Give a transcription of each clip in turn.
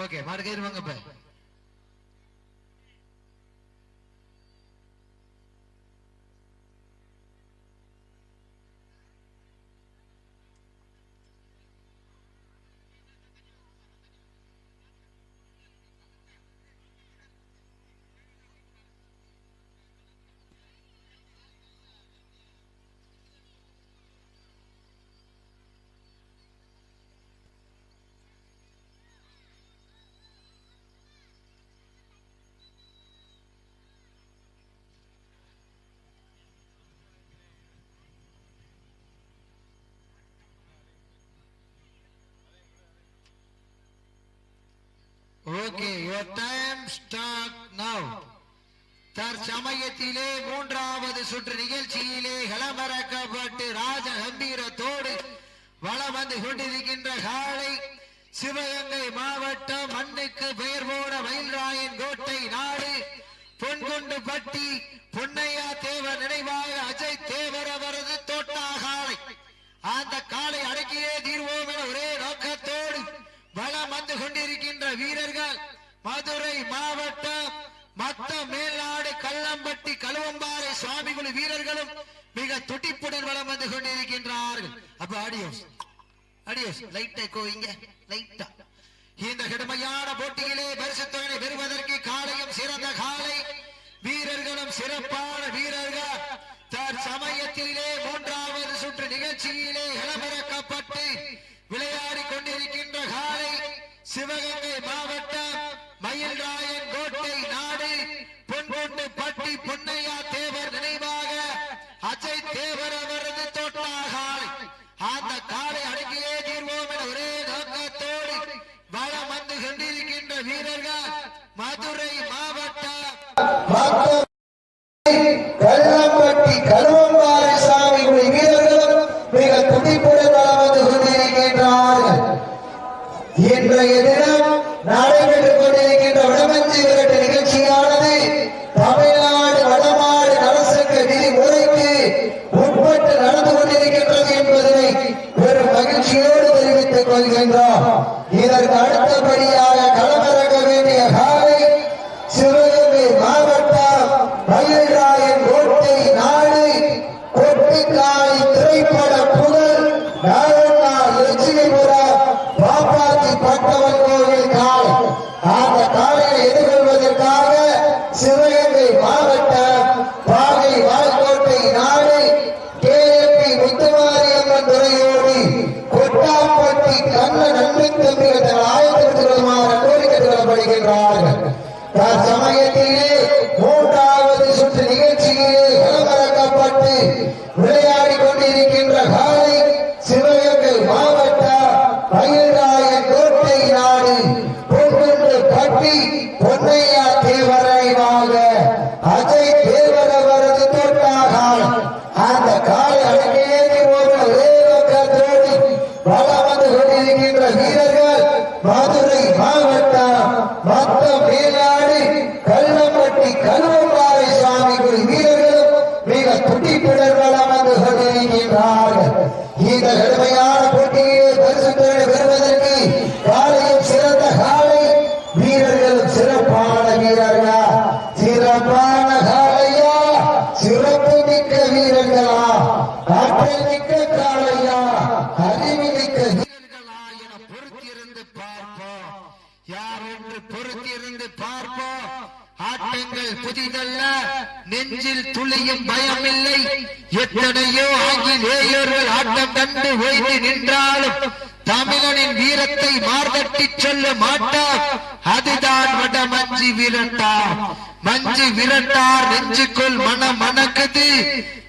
Okay மாடு கயிறு வாங்க இப்ப okay your time start now தற்சமயத்திலே மூன்றாவது சுற்று நிகழ்ச்சியிலே களமிறக்கப்பட்டு ராஜ கம்பீரத்தோடு வளம் வந்து கொண்டிருக்கின்ற காலை சிவகங்கை மாவட்டம் மண்ணுக்கு பெயர் போன மயில்ராயன் கோட்டை நாடு. பொன்கொண்டு பட்டி பொன்னையா தேவ நினைவாக அஜய் சிறப்பான வீரர் கொட்டிக்காய் திரைப்பட புகழ் நாகநாள் லட்சுமிபுரம் பாப்பாத்தி பட்டவன் கோவில் காலை அந்த எதிர்கொள்வதற்காக சிவகங்கை பாகை நாடு கேஎம்பி முத்துமாரியம்மன் துறையோடு கொட்டாப்பட்டி கண்ண தம்பிகள் ஆயத்திற்கு கோரிக்கை கொள்ளப்படுகின்றார்கள் தற்சமயத்திலே மூன்றாவது களமிறக்கப்பட்டு விளையாடி சிறப்பான வீரர்களா சிறப்பான காலையா சிறப்பு மிக்க வீரர்களா ஆற்றல் மிக்க காலையா அறிவு மிக்க வீரர்களா என பொறுத்திருந்து பார்ப்போம். யார் என்று பொறுத்திருந்து பார்ப்போம். ஆட்டங்கள் புதிதல்ல நெஞ்சில் துளியும் பயம் இல்லை எத்தனையோ ஆங்கிலேயர்கள் தண்டு கண்டு ஓய்ந்து நின்றாலும் தமிழனின் வீரத்தை மார்தட்டி சொல்ல மாட்டார். அதுதான் வட மஞ்சி விரட்டார். மஞ்சு விரட்டார் நெஞ்சுக்குள் மனம் மணக்குது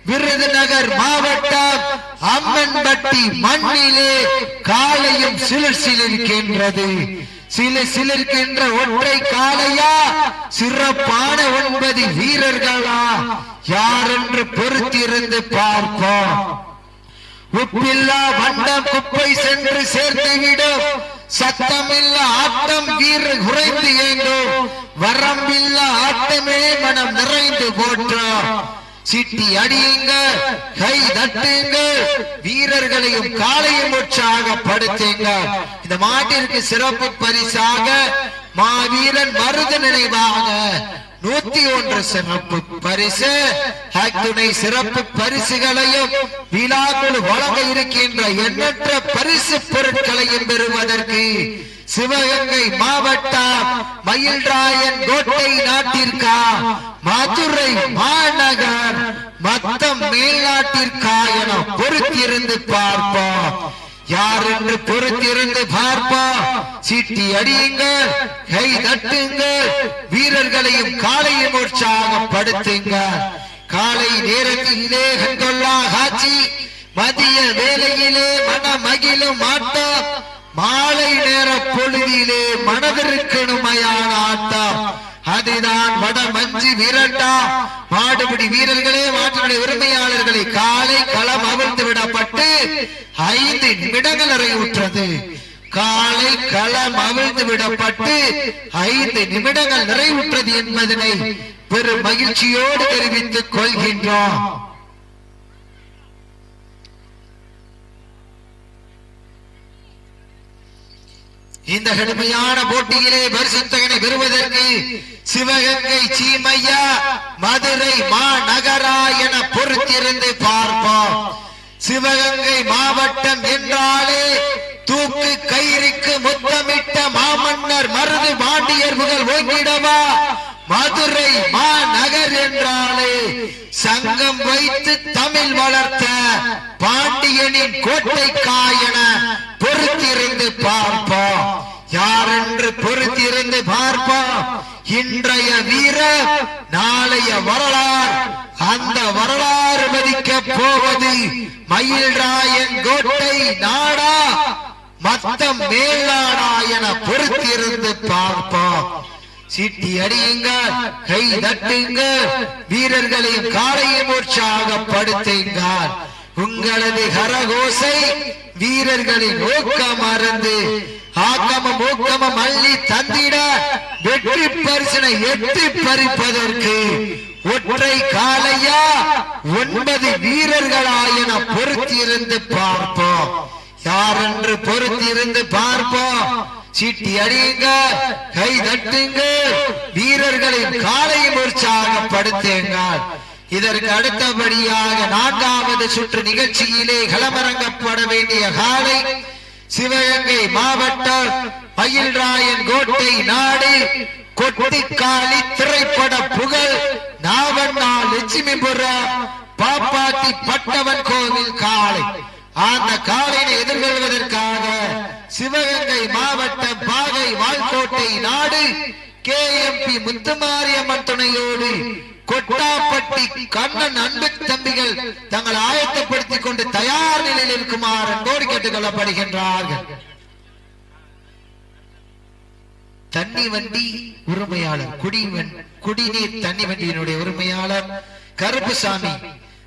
விருதுநகர் மாவட்டம் அம்மன்பட்டி மண்ணிலே காலையும் சிலர் சிலிருக்கின்றது. சில சிலிருக்கின்ற ஒற்றை காளையா? சிறப்பான ஒன்பது வீரர்களா? யார் என்று பொறுத்திருந்து பார்ப்போம். உப்பில்லா வண்டம் குப்பை சென்று சேர்த்துவிடும் சத்தமில்லா ஆட்டம் கீறு குறைந்து ஏங்கும் வரம்பில்ல ஆட்டமே மனம் நிறைந்து போற்றோம் சிட்டி அடியுங்க கை தட்டுங்க வீரர்களையும் காலையும் உற்சாகப்படுத்துங்க இந்த மாட்டிற்கு சிறப்பு பரிசாக மாவீரன் மருது நினைவாக நூத்தி ஒன்று சிறப்பு பரிசு துணை சிறப்பு பரிசுகளையும் விழாக்குழு வழங்க இருக்கின்ற எண்ணற்ற பரிசு பொருட்களையும் பெறுவதற்கு சிவகங்கை மாவட்டம் மயில்ராயன் கோட்டை நாட்டிற்கா மதுரை மாநகர் மத்தம் மேல்நாட்டிற்கா என பொறுத்திருந்து பார்ப்போம். யார் என்று பொறுத்திருந்து பார்ப்போம் சீட்டி அடியுங்கள் கை தட்டுங்கள் வீரர்களையும் காலையும் உற்சாகப்படுத்துங்க காலை நேரத்திலே கண்கொள்ளா காட்சி மதிய வேலையிலே மன மகிழும் ஆட்டம் மாலை நேர பொழுதிலே மனதிற்கெனுமையான ஆட்டம் அதுதான் வட மஞ்சு விரட்டா. மாடுபிடி வீரர்களே மாட்டுடைய உரிமையாளர்களை காலை களம் அவிழ்த்து விடப்பட்டு ஐந்து நிமிடங்கள் நிறைவுற்றது காலை களம் அவிழ்த்து விடப்பட்டு ஐந்து நிமிடங்கள் நிறைவுற்றது என்பதனை பெரும் மகிழ்ச்சியோடு தெரிவித்துக் கொள்கின்றோம். இந்த கடுமையான போட்டியிலே பரிசுத்தகனை பெறுவதற்கு சிவகங்கை சீமையா மதுரை மாநகரா என பொறுத்திருந்து பார்ப்போம். சிவகங்கை மாவட்டம் என்றாலே தூக்கு கயிறுக்கு முத்தமிட்ட மாமன்னர் மருது பாண்டியர் முதல் ஓங்கிடவா? மதுரை மாநகர் என்றாலே சங்கம் வைத்து தமிழ் வளர்த்த பாண்டியனின் கோட்டை காயன பொறுத்திருந்து பார்ப்போம். யார் என்று பொறுத்திருந்து பார்ப்போம்? இன்றைய வீரர் நாளைய வரலாறு. அந்த வரலாறு மதிக்க போவது மயில்ராயன் கோட்டை நாடா? மத்தம் மேலாடா என பொறுத்திருந்து பார்ப்போம். சீட்டி அடியுங்க கை தட்டுங்க. வீரர்களையும் காலையும் உற்சாகப்படுத்துங்கள் உங்களது கரகோசை வீரர்களின் ஊக்கம் மறந்து ஆக்கமும் ஊக்கமும் அள்ளி தந்திட வெற்றி பரிசனை எட்டி பறிப்பதற்கு ஒற்றை காலையா ஒன்பது வீரர்களா என பொறுத்திருந்து பார்ப்போம். யார் என்று பொறுத்திருந்து பார்ப்போம்? சீட்டி அடியுங்க கை தட்டுங்க வீரர்களின் காலையும் உற்சாகப்படுத்துங்கள். இதற்கு அடுத்தபடியாக நான்காவது சுற்று நிகழ்ச்சியிலே களமிறங்கப்பட வேண்டிய காலை சிவகங்கை மாவட்டம் மயில்ராயன் கோட்டை நாடு கொட்டிக்காளி திரைப்பட புகழ் நாவண்ணா லட்சுமிபுரம் பாப்பாத்தி பட்டவன் கோவில் காளை அந்த காலையை எதிர்கொள்வதற்காக சிவகங்கை மாவட்டம் பாகை வாழ்கோட்டை நாடு கே எம் பி முத்துமாரியம்மன் துணையோடு கொட்டாப்பட்டி கண்ணன் அன்பு தம்பிகள் தங்கள் ஆயத்தப்படுத்திக் கொண்டு தயார் நிலையில் இருக்குமாறு அன்போடு கேட்டுக் கொள்ளப்படுகின்றார்கள் தண்ணி வண்டி உரிமையாளர் குடிவன் குடிநீர் தண்ணி வண்டியினுடைய உரிமையாளர் கருப்புசாமி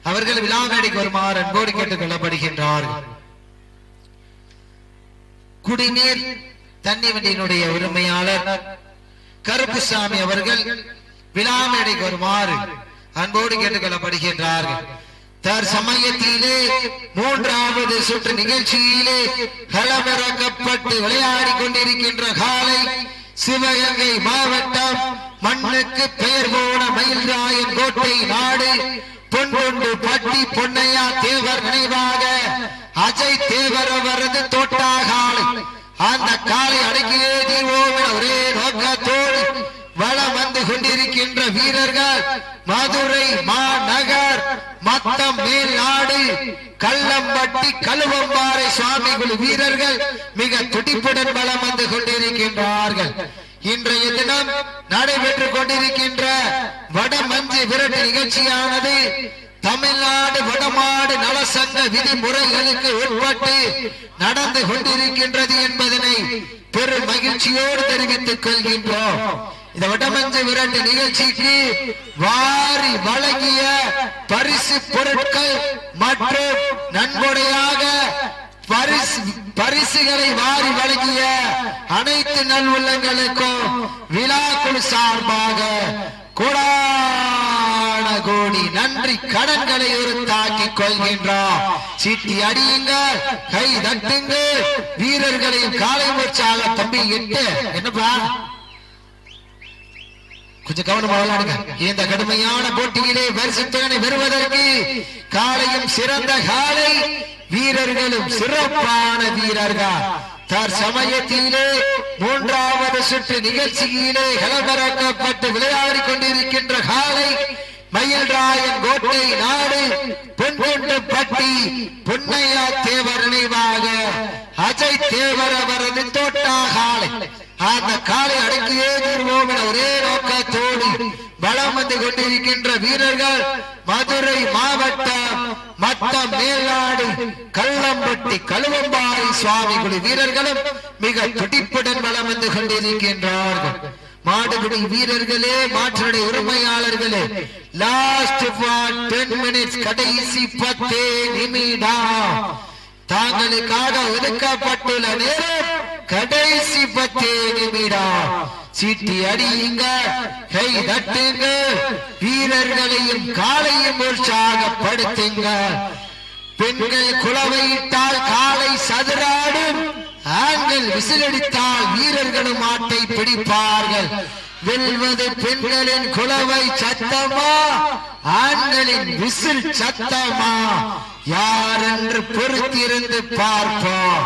அவர்கள் விழா மேடைக்கு வருமாறு அன்போடு கேட்டுக் கொள்ளப்படுகின்றார்கள் குடிநீர் தண்ணி வண்டியினுடைய உரிமையாளர் கருப்புசாமி அவர்கள் விழா மேடைக்கு வருமாறு அன்போடு கேட்டுக்கொள்ளப்படுகின்றார்கள். தற்சமயத்திலே மூன்றாவது சுற்று நிகழ்ச்சியிலே களமிறக்கப்பட்டு விளையாடி கொண்டிருக்கின்ற காலை சிவகங்கை மாவட்டம் மண்ணுக்கு பெயர் போன மயில்ராயன் கோட்டை நாடு. பொன்கொண்டு பட்டி பொன்னையா தேவர் நினைவாக அஜய் தேவர் அவரது தோட்டாகாலை. அந்த காலை அடக்கியே தீர்வோம் ஒரே நோக்கத்தோடு வளம் வந்து கொண்டிருக்கிறார் வீரர்கள் மதுரை மாநகர் மத்தம் மேல் நாடு கள்ளம்பட்டி கழுவம்பாறை சுவாமி குழு வீரர்கள் மிக துடிப்புடன் வளம் வந்து கொண்டிருக்கின்றார்கள். இன்றைய தினம் நடைபெற்றுக் கொண்டிருக்கின்ற வடமஞ்சு விரட்டு நிகழ்ச்சியானது தமிழ்நாடு வடமாடு நலசங்க விதிமுறைகளுக்கு உட்பட்டு நடந்து கொண்டிருக்கின்றது என்பதனை பெரும் மகிழ்ச்சியோடு தெரிவித்துக் கொள்கின்றோம். இந்த வடமஞ்சு விரட்டு நிகழ்ச்சிக்கு வாரி வழங்கிய பரிசு பொருட்கள் மற்றும் நன்கொடையாக பரிசு பரிசுகளை வாரி வழங்கிய அனைத்து நல்வுள்ளங்களுக்கும் விழாக்குழு சார்பாக கோடான கோடி நன்றி கடன்களை ஒரு தாக்கிக் கொள்கின்றோம் சீட்டி அடியுங்கள் கை தட்டுங்கள் வீரர்களையும் காலை உற்சாக தம்பி எட்டு என்னப்பா? கொஞ்சம் கவனமா விளையாடுங்க. இந்த கடுமையான போட்டியிலே பரிசுத்தகனை பெறுவதற்கு காலையும் சிறந்த காலை வீரர்களும் சிறப்பான வீரர்கள். தற்சமயத்திலே மூன்றாவது சுற்று நிகழ்ச்சியிலே கலபரக்கப்பட்டு விளையாடி கொண்டிருக்கின்ற காலை மயில்ராயன் கோட்டை நாடு பொன்கொண்டு பட்டி பொன்னையா தேவர் நினைவாக அஜய் தேவர் அவரது தோட்டா காலை அந்த காலை அடக்கியே தீர்வோம் என ஒரே நோக்கத்தோடு பலம் வந்து கொண்டிருக்கின்ற வீரர்கள் மதுரை மாவட்டம் மத்தம் மேலாடு கள்ளம்பட்டி கழுவம்பாடி சுவாமி வீரர்களும் மிக துடிப்புடன் பலம் வந்து கொண்டிருக்கின்றார்கள். மாடுபிடி வீரர்களே மாற்றுடைய உரிமையாளர்களே லாஸ்ட் டென் மினிட்ஸ் கடைசி பத்தே நிமிடம். தாங்களுக்காக ஒதுக்கப்பட்டுள்ள நேரம் கடைசி பத்து நிமிடம். சீட்டி அடியுங்க கை தட்டுங்க வீரர்களையும் காலையும் உற்சாகப்படுத்துங்க. பெண்கள் குளவையிட்டால் காலை சதுராடும் ஆண்கள் விசிலடித்தால் வீரர்களும் ஆட்டை பிடிப்பார்கள். வெல்வது பெண்களின் குளவை சத்தமா? ஆண்களின் விசில் சத்தமா? யார் என்று பொறுத்திருந்து பார்ப்போம்?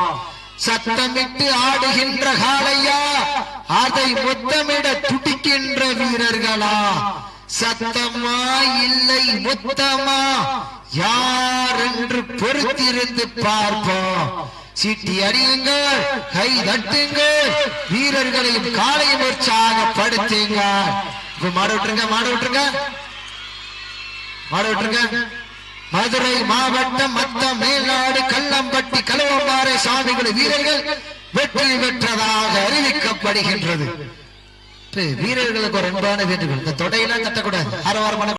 சத்தமிட்டு ஆடுகின்ற காலையா அதை முத்தமிட துடிக்கின்ற வீரர்களா? சத்தமா இல்லை முத்தமா? யார் என்று பொறுத்திருந்து பார்ப்போம்? சீட்டி அடியுங்கள் கை தட்டுங்கள் வீரர்களையும் காலையும் உற்சாகப்படுத்துங்க இப்ப மாட விட்டுருங்க மாட விட்டுருங்க. மாட மதுரை மாவட்டம் மத்த மேல்நாடு கல்லம்பட்டி கலவம்பாறை சாமிகள் வீரர்கள் வெற்றி பெற்றதாக அறிவிக்கப்படுகின்றது. வீரர்களுக்கு ஒரு அன்பான வேண்டுகோள். இந்த தொடையெல்லாம் தட்டக்கூடாது அரவாரம்